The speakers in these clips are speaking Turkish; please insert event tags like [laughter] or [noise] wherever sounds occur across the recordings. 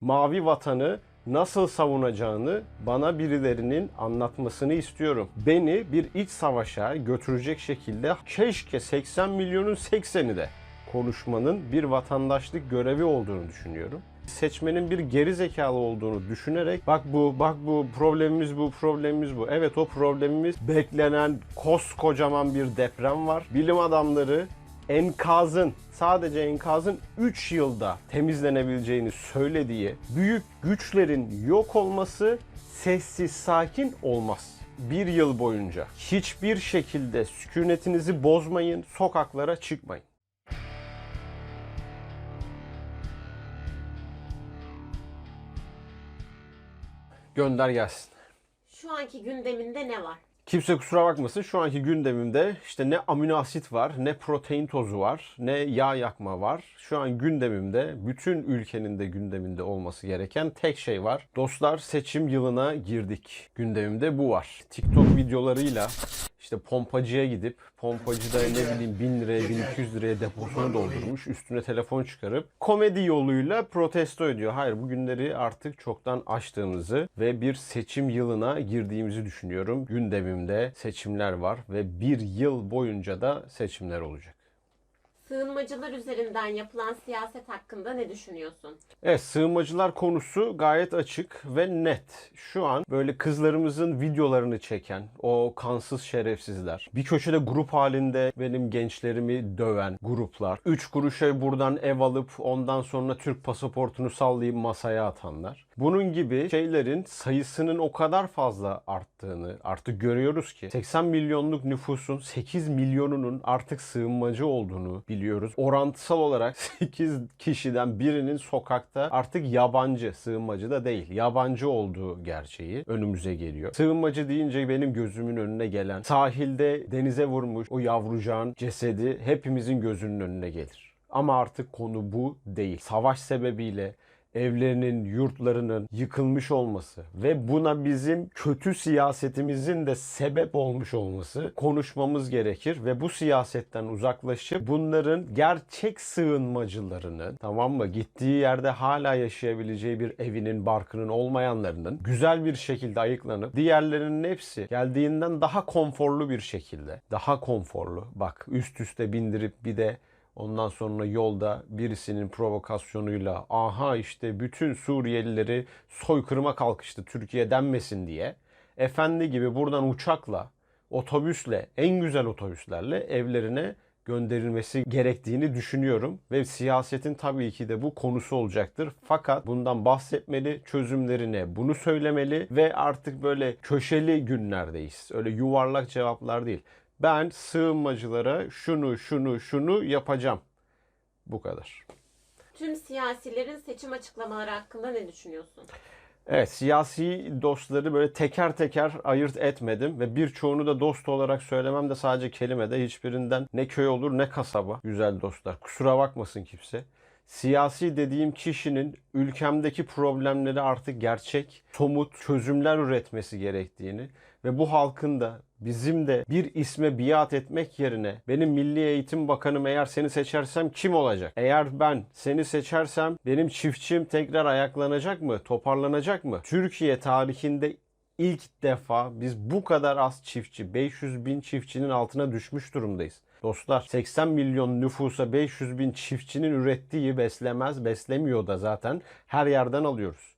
mavi vatanı nasıl savunacağını bana birilerinin anlatmasını istiyorum. Beni bir iç savaşa götürecek şekilde keşke 80 milyonun 80'i de konuşmanın bir vatandaşlık görevi olduğunu düşünüyorum. Seçmenin bir geri zekalı olduğunu düşünerek bak bu, bak bu, problemimiz bu, problemimiz bu. Evet o problemimiz beklenen koskocaman bir deprem var. Bilim adamları enkazın sadece enkazın 3 yılda temizlenebileceğini söylediği büyük güçlerin yok olması sessiz sakin olmaz. Bir yıl boyunca hiçbir şekilde sükunetinizi bozmayın, sokaklara çıkmayın. Gönder gelsin. Şu anki gündeminde ne var? Kimse kusura bakmasın şu anki gündemimde işte ne amino asit var, ne protein tozu var, ne yağ yakma var. Şu an gündemimde bütün ülkenin de gündeminde olması gereken tek şey var. Dostlar seçim yılına girdik. Gündemimde bu var. TikTok videolarıyla işte pompacıya gidip pompacıda ne bileyim 1000 liraya 1200 liraya deposunu doldurmuş. Üstüne telefon çıkarıp komedi yoluyla protesto ediyor. Hayır bu günleri artık çoktan aştığımızı ve bir seçim yılına girdiğimizi düşünüyorum. Gündemimde seçimler var ve bir yıl boyunca da seçimler olacak. Sığınmacılar üzerinden yapılan siyaset hakkında ne düşünüyorsun? Evet sığınmacılar konusu gayet açık ve net. Şu an böyle kızlarımızın videolarını çeken o kansız şerefsizler. Bir köşede grup halinde benim gençlerimi döven gruplar. 3 kuruşa buradan ev alıp ondan sonra Türk pasaportunu sallayıp masaya atanlar. Bunun gibi şeylerin sayısının o kadar fazla arttığını artık görüyoruz ki 80 milyonluk nüfusun 8 milyonunun artık sığınmacı olduğunu biliyoruz. Orantısal olarak [laughs] 8 kişiden birinin sokakta artık yabancı, sığınmacı da değil, yabancı olduğu gerçeği önümüze geliyor. Sığınmacı deyince benim gözümün önüne gelen sahilde denize vurmuş o yavrucağın cesedi hepimizin gözünün önüne gelir. Ama artık konu bu değil. Savaş sebebiyle evlerinin, yurtlarının yıkılmış olması ve buna bizim kötü siyasetimizin de sebep olmuş olması konuşmamız gerekir. Ve bu siyasetten uzaklaşıp bunların gerçek sığınmacılarının tamam mı gittiği yerde hala yaşayabileceği bir evinin, barkının olmayanlarının güzel bir şekilde ayıklanıp diğerlerinin hepsi geldiğinden daha konforlu bir şekilde, daha konforlu bak üst üste bindirip bir de Ondan sonra yolda birisinin provokasyonuyla aha işte bütün Suriyelileri soykırıma kalkıştı Türkiye denmesin diye efendi gibi buradan uçakla, otobüsle, en güzel otobüslerle evlerine gönderilmesi gerektiğini düşünüyorum ve siyasetin tabii ki de bu konusu olacaktır. Fakat bundan bahsetmeli, çözümlerine bunu söylemeli ve artık böyle köşeli günlerdeyiz. Öyle yuvarlak cevaplar değil. Ben sığınmacılara şunu şunu şunu yapacağım. Bu kadar. Tüm siyasilerin seçim açıklamaları hakkında ne düşünüyorsun? Evet siyasi dostları böyle teker teker ayırt etmedim ve birçoğunu da dost olarak söylemem de sadece kelimede hiçbirinden ne köy olur ne kasaba güzel dostlar. Kusura bakmasın kimse. Siyasi dediğim kişinin ülkemdeki problemleri artık gerçek, somut çözümler üretmesi gerektiğini ve bu halkın da bizim de bir isme biat etmek yerine benim Milli Eğitim Bakanım eğer seni seçersem kim olacak? Eğer ben seni seçersem benim çiftçim tekrar ayaklanacak mı? Toparlanacak mı? Türkiye tarihinde ilk defa biz bu kadar az çiftçi, 500 bin çiftçinin altına düşmüş durumdayız. Dostlar 80 milyon nüfusa 500 bin çiftçinin ürettiği beslemez, beslemiyor da zaten her yerden alıyoruz.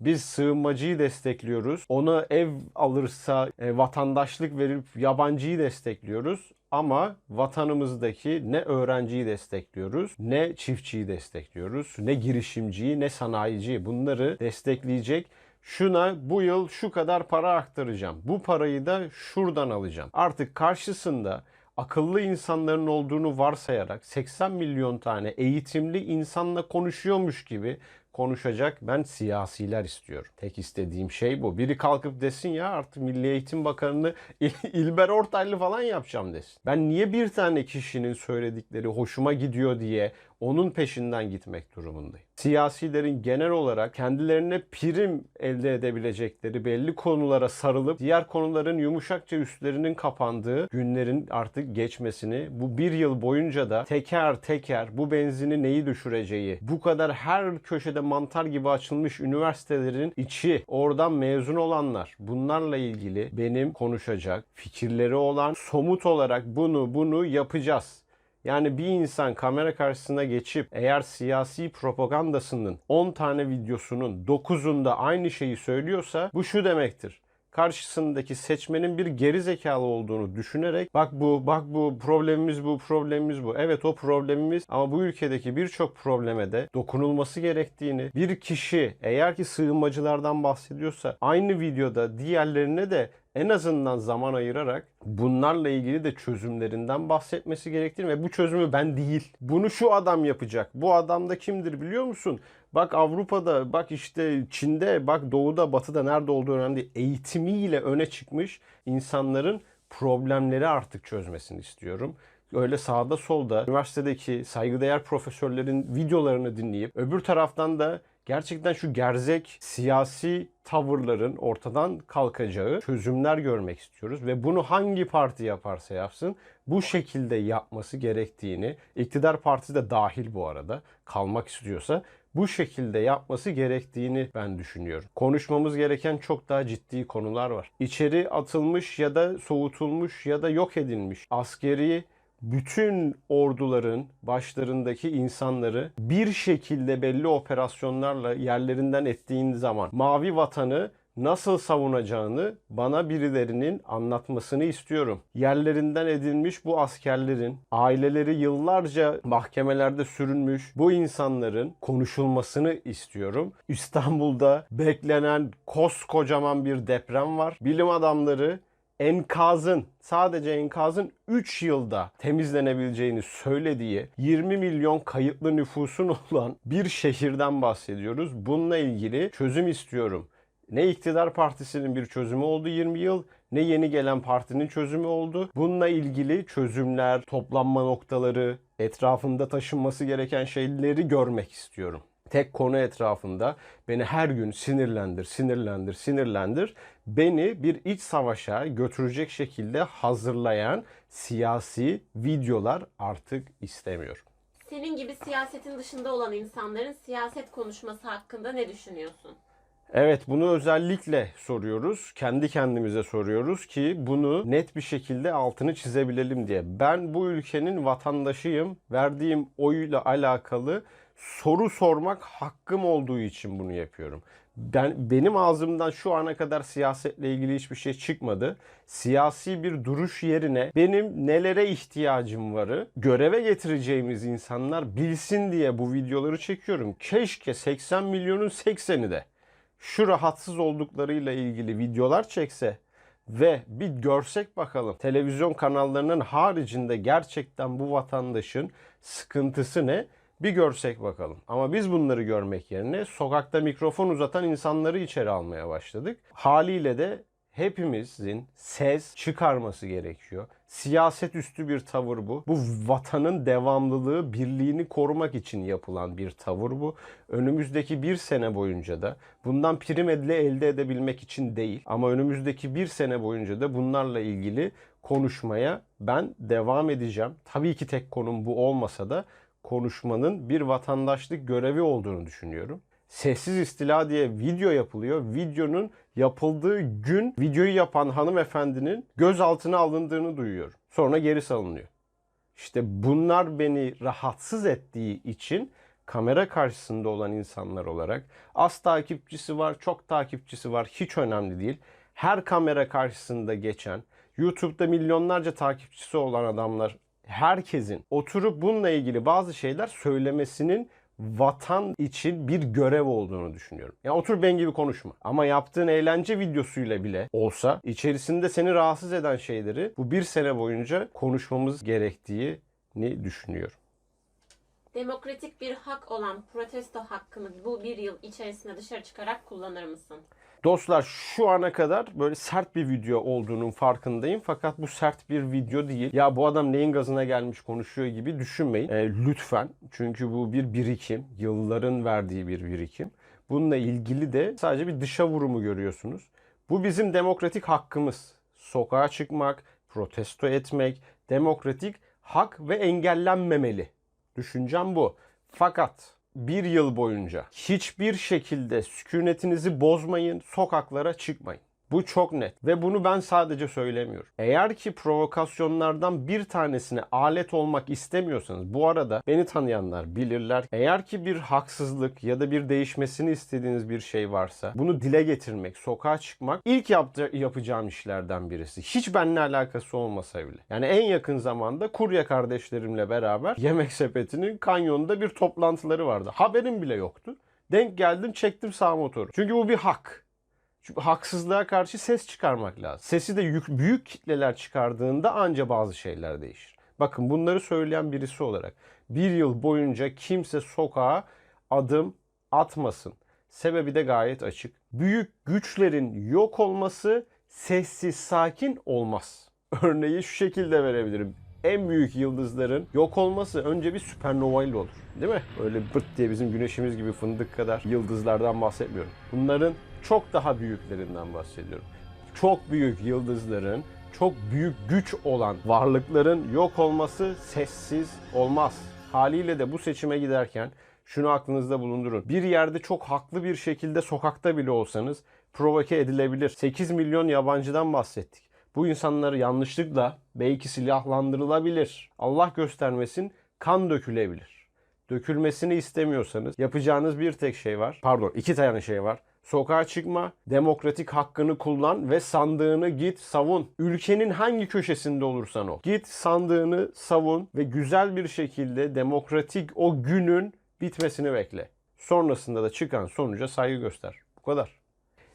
Biz sığınmacıyı destekliyoruz. Ona ev alırsa e, vatandaşlık verip yabancıyı destekliyoruz. Ama vatanımızdaki ne öğrenciyi destekliyoruz, ne çiftçiyi destekliyoruz, ne girişimciyi, ne sanayiciyi bunları destekleyecek şuna bu yıl şu kadar para aktaracağım. Bu parayı da şuradan alacağım. Artık karşısında akıllı insanların olduğunu varsayarak 80 milyon tane eğitimli insanla konuşuyormuş gibi konuşacak ben siyasiler istiyorum. Tek istediğim şey bu. Biri kalkıp desin ya artık Milli Eğitim Bakanı'nı İl- İlber Ortaylı falan yapacağım desin. Ben niye bir tane kişinin söyledikleri hoşuma gidiyor diye onun peşinden gitmek durumundayım. Siyasilerin genel olarak kendilerine prim elde edebilecekleri belli konulara sarılıp diğer konuların yumuşakça üstlerinin kapandığı günlerin artık geçmesini, bu bir yıl boyunca da teker teker bu benzini neyi düşüreceği, bu kadar her köşede mantar gibi açılmış üniversitelerin içi, oradan mezun olanlar, bunlarla ilgili benim konuşacak fikirleri olan somut olarak bunu bunu yapacağız. Yani bir insan kamera karşısına geçip eğer siyasi propagandasının 10 tane videosunun 9'unda aynı şeyi söylüyorsa bu şu demektir. Karşısındaki seçmenin bir geri zekalı olduğunu düşünerek bak bu bak bu problemimiz bu problemimiz bu. Evet o problemimiz ama bu ülkedeki birçok probleme de dokunulması gerektiğini bir kişi eğer ki sığınmacılardan bahsediyorsa aynı videoda diğerlerine de en azından zaman ayırarak bunlarla ilgili de çözümlerinden bahsetmesi gerektiğini ve bu çözümü ben değil. Bunu şu adam yapacak. Bu adam da kimdir biliyor musun? Bak Avrupa'da, bak işte Çin'de, bak Doğu'da, Batı'da nerede olduğu önemli değil. Eğitimiyle öne çıkmış insanların problemleri artık çözmesini istiyorum öyle sağda solda üniversitedeki saygıdeğer profesörlerin videolarını dinleyip öbür taraftan da gerçekten şu gerzek siyasi tavırların ortadan kalkacağı çözümler görmek istiyoruz ve bunu hangi parti yaparsa yapsın bu şekilde yapması gerektiğini iktidar partisi de dahil bu arada kalmak istiyorsa bu şekilde yapması gerektiğini ben düşünüyorum. Konuşmamız gereken çok daha ciddi konular var. İçeri atılmış ya da soğutulmuş ya da yok edilmiş askeri bütün orduların başlarındaki insanları bir şekilde belli operasyonlarla yerlerinden ettiğin zaman mavi vatanı nasıl savunacağını bana birilerinin anlatmasını istiyorum. Yerlerinden edilmiş bu askerlerin aileleri yıllarca mahkemelerde sürünmüş bu insanların konuşulmasını istiyorum. İstanbul'da beklenen koskocaman bir deprem var. Bilim adamları enkazın sadece enkazın 3 yılda temizlenebileceğini söylediği 20 milyon kayıtlı nüfusun [laughs] olan bir şehirden bahsediyoruz. Bununla ilgili çözüm istiyorum. Ne iktidar partisinin bir çözümü oldu 20 yıl ne yeni gelen partinin çözümü oldu. Bununla ilgili çözümler, toplanma noktaları, etrafında taşınması gereken şeyleri görmek istiyorum tek konu etrafında beni her gün sinirlendir, sinirlendir, sinirlendir. Beni bir iç savaşa götürecek şekilde hazırlayan siyasi videolar artık istemiyorum. Senin gibi siyasetin dışında olan insanların siyaset konuşması hakkında ne düşünüyorsun? Evet bunu özellikle soruyoruz. Kendi kendimize soruyoruz ki bunu net bir şekilde altını çizebilelim diye. Ben bu ülkenin vatandaşıyım. Verdiğim oyla alakalı soru sormak hakkım olduğu için bunu yapıyorum. Ben benim ağzımdan şu ana kadar siyasetle ilgili hiçbir şey çıkmadı. Siyasi bir duruş yerine benim nelere ihtiyacım varı göreve getireceğimiz insanlar bilsin diye bu videoları çekiyorum. Keşke 80 milyonun 80'i de şu rahatsız olduklarıyla ilgili videolar çekse ve bir görsek bakalım televizyon kanallarının haricinde gerçekten bu vatandaşın sıkıntısı ne? Bir görsek bakalım. Ama biz bunları görmek yerine sokakta mikrofon uzatan insanları içeri almaya başladık. Haliyle de hepimizin ses çıkarması gerekiyor. Siyaset üstü bir tavır bu. Bu vatanın devamlılığı, birliğini korumak için yapılan bir tavır bu. Önümüzdeki bir sene boyunca da bundan prim edile elde edebilmek için değil ama önümüzdeki bir sene boyunca da bunlarla ilgili konuşmaya ben devam edeceğim. Tabii ki tek konum bu olmasa da konuşmanın bir vatandaşlık görevi olduğunu düşünüyorum. Sessiz istila diye video yapılıyor. Videonun yapıldığı gün videoyu yapan hanımefendinin gözaltına alındığını duyuyorum. Sonra geri salınıyor. İşte bunlar beni rahatsız ettiği için kamera karşısında olan insanlar olarak az takipçisi var, çok takipçisi var hiç önemli değil. Her kamera karşısında geçen, YouTube'da milyonlarca takipçisi olan adamlar herkesin oturup bununla ilgili bazı şeyler söylemesinin vatan için bir görev olduğunu düşünüyorum. Ya otur ben gibi konuşma. Ama yaptığın eğlence videosuyla bile olsa içerisinde seni rahatsız eden şeyleri bu bir sene boyunca konuşmamız gerektiğini düşünüyorum. Demokratik bir hak olan protesto hakkını bu bir yıl içerisinde dışarı çıkarak kullanır mısın? Dostlar şu ana kadar böyle sert bir video olduğunun farkındayım. Fakat bu sert bir video değil. Ya bu adam neyin gazına gelmiş konuşuyor gibi düşünmeyin. E, lütfen. Çünkü bu bir birikim. Yılların verdiği bir birikim. Bununla ilgili de sadece bir dışa vurumu görüyorsunuz. Bu bizim demokratik hakkımız. Sokağa çıkmak, protesto etmek, demokratik hak ve engellenmemeli. Düşüncem bu. Fakat bir yıl boyunca hiçbir şekilde sükunetinizi bozmayın, sokaklara çıkmayın. Bu çok net ve bunu ben sadece söylemiyorum. Eğer ki provokasyonlardan bir tanesine alet olmak istemiyorsanız bu arada beni tanıyanlar bilirler. Eğer ki bir haksızlık ya da bir değişmesini istediğiniz bir şey varsa bunu dile getirmek, sokağa çıkmak ilk yaptı, yapacağım işlerden birisi. Hiç benimle alakası olmasa bile. Yani en yakın zamanda kurye kardeşlerimle beraber Yemek Sepeti'nin kanyonunda bir toplantıları vardı. Haberim bile yoktu. Denk geldim çektim sağ motoru. Çünkü bu bir hak. Çünkü haksızlığa karşı ses çıkarmak lazım. Sesi de yük, büyük kitleler çıkardığında anca bazı şeyler değişir. Bakın bunları söyleyen birisi olarak bir yıl boyunca kimse sokağa adım atmasın. Sebebi de gayet açık. Büyük güçlerin yok olması sessiz sakin olmaz. [laughs] Örneği şu şekilde verebilirim. En büyük yıldızların yok olması önce bir süpernova ile olur. Değil mi? Öyle bırt diye bizim güneşimiz gibi fındık kadar yıldızlardan bahsetmiyorum. Bunların çok daha büyüklerinden bahsediyorum. Çok büyük yıldızların, çok büyük güç olan varlıkların yok olması sessiz olmaz. Haliyle de bu seçime giderken şunu aklınızda bulundurun. Bir yerde çok haklı bir şekilde sokakta bile olsanız provoke edilebilir. 8 milyon yabancıdan bahsettik. Bu insanları yanlışlıkla belki silahlandırılabilir. Allah göstermesin kan dökülebilir. Dökülmesini istemiyorsanız yapacağınız bir tek şey var. Pardon iki tane şey var. Sokağa çıkma, demokratik hakkını kullan ve sandığını git savun. Ülkenin hangi köşesinde olursan ol. Git sandığını savun ve güzel bir şekilde demokratik o günün bitmesini bekle. Sonrasında da çıkan sonuca saygı göster. Bu kadar.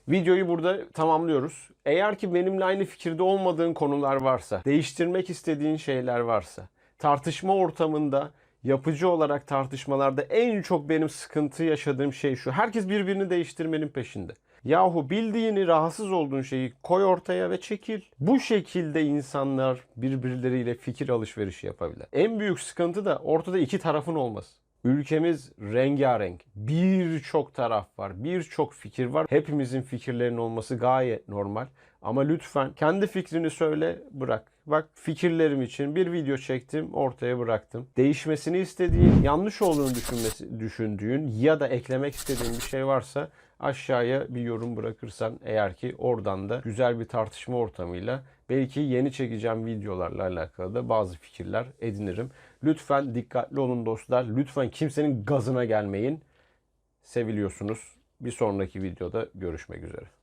Videoyu burada tamamlıyoruz. Eğer ki benimle aynı fikirde olmadığın konular varsa, değiştirmek istediğin şeyler varsa, tartışma ortamında yapıcı olarak tartışmalarda en çok benim sıkıntı yaşadığım şey şu. Herkes birbirini değiştirmenin peşinde. Yahu bildiğini rahatsız olduğun şeyi koy ortaya ve çekil. Bu şekilde insanlar birbirleriyle fikir alışverişi yapabilir. En büyük sıkıntı da ortada iki tarafın olması. Ülkemiz rengarenk. Birçok taraf var. Birçok fikir var. Hepimizin fikirlerinin olması gayet normal. Ama lütfen kendi fikrini söyle bırak. Bak fikirlerim için bir video çektim ortaya bıraktım. Değişmesini istediğin, yanlış olduğunu düşünmesi, düşündüğün ya da eklemek istediğin bir şey varsa aşağıya bir yorum bırakırsan eğer ki oradan da güzel bir tartışma ortamıyla belki yeni çekeceğim videolarla alakalı da bazı fikirler edinirim. Lütfen dikkatli olun dostlar. Lütfen kimsenin gazına gelmeyin. Seviliyorsunuz. Bir sonraki videoda görüşmek üzere.